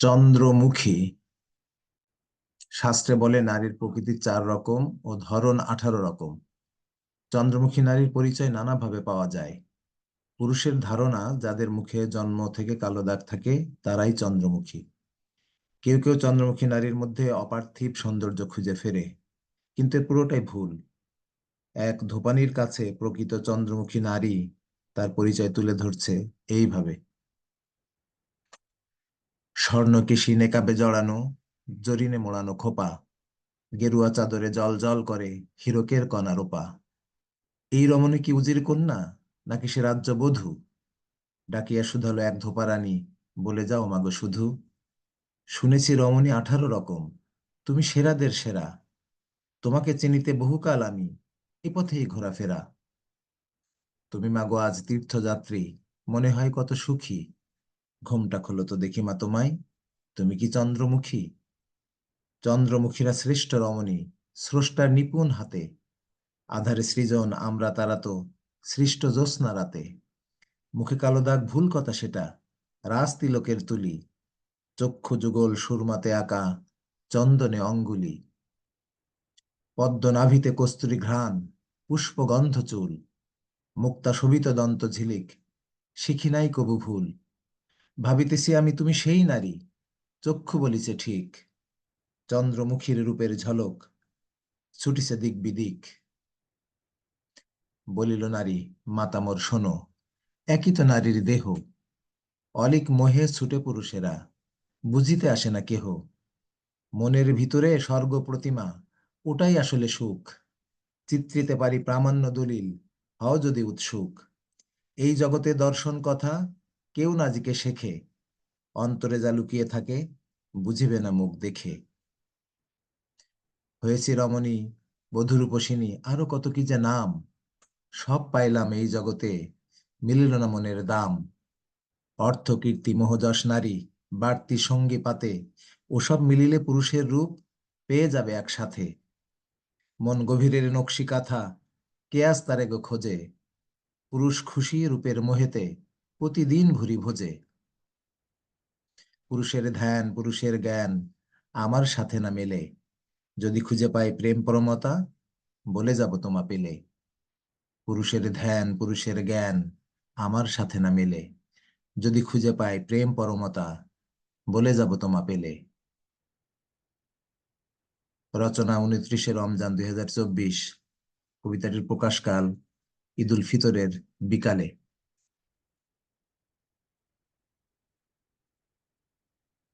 চন্দ্রমুখী। শাস্ত্রে বলে, নারীর প্রকৃতি চার রকম ও ধরন আঠারো রকম। চন্দ্রমুখী নারীর পরিচয় নানাভাবে পাওয়া যায়। পুরুষের ধারণা, যাদের মুখে জন্ম থেকে কালো দাগ থাকে, তারাই চন্দ্রমুখী। কেউ কেউ চন্দ্রমুখী নারীর মধ্যে অপার্থিব সৌন্দর্য খুঁজে ফেরে, কিন্তু পুরোটাই ভুল। এক ধোপানির কাছে প্রকৃত চন্দ্রমুখী নারী তার পরিচয় তুলে ধরছে এইভাবে। স্বর্ণকেশী নেকাবে জড়ানো, জরিনে মোড়ানো খোপা, গেরুয়া চাদরে জল জল করে হিরকের কণা রোপা। এই রমণী কি উজির কন্যা, নাকি সে রাজ্য বধূ? ডাকিয়া শুধালো এক ধোপা রানী বলে যাও মাগো শুধু। শুনেছি রমণী আঠারো রকম, তুমি সেরাদের সেরা। তোমাকে চিনিতে বহুকাল আমি, এ পথেই ঘোরাফেরা। তুমি মাগো আজ তীর্থযাত্রী, মনে হয় কত সুখী। ঘুমটা খোলো তো দেখি মা তোমায়। তুমি কি চন্দ্রমুখী? চন্দ্রমুখীরা শ্রেষ্ঠ রমণী, স্রষ্টার নিপুণ হাতে। আধারে সৃজন, আমরা তারা তো সৃষ্ট জ্যোৎস্না রাতে। মুখে কালো দাগ, ভুল কথা সেটা, রাজ তিলকের তুলি। চক্ষু যুগল, সুরমাতে আঁকা, চন্দনে অঙ্গুলি। পদ্ম নাভিতে কস্তুরী ঘ্রাণ, পুষ্পগন্ধ চুল। মুক্তা শোভিত দন্ত ঝিলিক, শিখি নাই কবু ভুল। ভাবিতেছি আমি তুমি সেই নারী। চক্ষু বলিছে ঠিক। চন্দ্রমুখীর রূপের ঝলক, ছুটিছে দিক বিদিক। বলিল নারী, মাতামর শোনো, একই তো নারীর দেহ। অলিক মোহে ছুটে পুরুষেরা, বুঝিতে আসে না কেহ। মনের ভিতরে স্বর্গ প্রতিমা, ওটাই আসলে সুখ। চিত্রিতে পারি প্রামাণ্য দলিল, হও যদি উৎসুক। এই জগতে দর্শন কথা কেউ না জিকে শেখে, অন্তরে যা লুকিয়ে থাকে বুঝিবে না মুখ দেখে। হয়েছে রমণী বধুরূপসিনী আরও কত কি যে নাম, সব পাইলাম এই জগতে, মিলিল না মনের দাম। অর্থ, কীর্তি মোহযশ নারী, বাড়তি সঙ্গী পাতে, ওসব মিলিলে পুরুষের রূপ পেয়ে যাবে একসাথে। মন গভীরের নকশি কাথা, কে আস তারে গো খোঁজে? পুরুষ খুশি রূপের মোহেতে প্রতিদিন ভুরি ভোজে। পুরুষের ধ্যান, পুরুষের জ্ঞান আমার সাথে না মেলে। যদি খুঁজে পাই প্রেম পরমতা, বলে যাব তোমা পেলে। পুরুষের ধ্যান, পুরুষের জ্ঞান আমার সাথে না মেলে। যদি খুঁজে পাই প্রেম পরমতা, বলে যাব তোমা পেলে। রচনা উনত্রিশে রমজান দুই হাজার চব্বিশ। কবিতাটির প্রকাশকাল ঈদুল ফিতরের বিকালে।